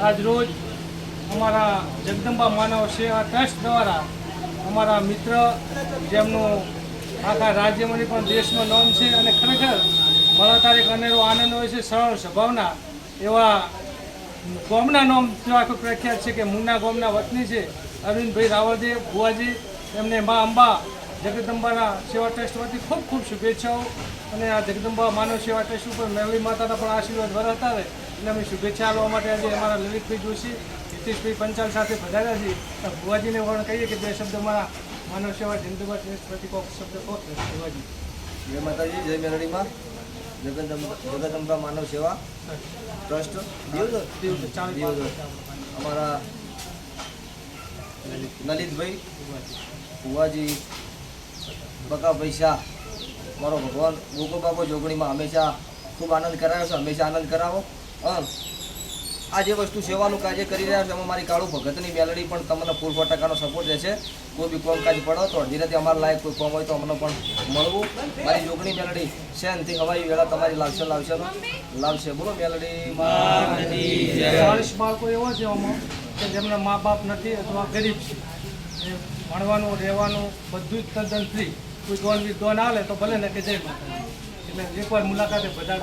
આજ રોજ અમારા જગદંબા માનવ સેવા ટ્રસ્ટ દ્વારા અમારા મિત્ર જેમનું આખા રાજ્યમાં પણ દેશનું નામ છે અને ખરેખર મારા તારીખ અનેરો આનંદ હોય છે, સરળ સ્વભાવના એવા ગોમના નામ આખું પ્રખ્યાત છે કે મુન્ના ગોમના વતની છે, અરવિંદભાઈ રાવળદેવ, ભુવાજી, એમને મા અંબા જગદંબાના સેવા ટ્રસ્ટ વતી ખૂબ ખૂબ શુભેચ્છાઓ. અને આ જગદંબા માનવ સેવા ટ્રસ્ટ ઉપર મેળવી માતાના પણ આશીર્વાદ વરસતા રહે. એટલે અમે શુભેચ્છા આપવા માટે આજે અમારા લલિતભાઈ જોશી હિતેશભાઈ પંચાલ સાથે પધાર્યા છીએ તો ભુવાજીને પણ કહીએ કે બે શબ્દ મારા માનવ સેવા જગદંબા ટ્રસ્ટ વતી કોક શબ્દ કહો ભુવાજી. જય માતાજી જય મેરડીમાં જગદંબા માનવ સેવા ટ્રસ્ટ. અમારા લલિતભાઈ. ભુવાજી બકાભાઈ પૈસા. મારો ભગવાન ગોગો બાબો જોગણીમાં હંમેશા ખૂબ આનંદ કરાવ્યો છે. હંમેશા આનંદ કરાવો. અન આ જે વસ્તુ સેવાનું કાર્ય કરી રહ્યા છે, એમાં મારી કાળુ ભગતની મેલડી પણ તમને ફૂલ સો ટકાનો સપોર્ટ રહેશે કોઈ બી કોમકાજ પડો તો અડધી રાતે અમારા લાયક કોઈ કોમ હોય તો અમને પણ મળવું. મારી જોગણી મેલડી શેનથી હવાઈ વેળા તમારી લાવશે લાવશે. લાવશે. બોલો મેલડી ચાલીસ બાળકો એવા છે આમાં કે જેમના મા બાપ નથી અથવા ગરીબ છે. ભણવાનું, રહેવાનું બધું જ તદ્દન ફ્રી કોઈ દોન વિદ્વાન આવે તો ભલે ને કે જય માતા એટલે એકવાર મુલાકાતે બધા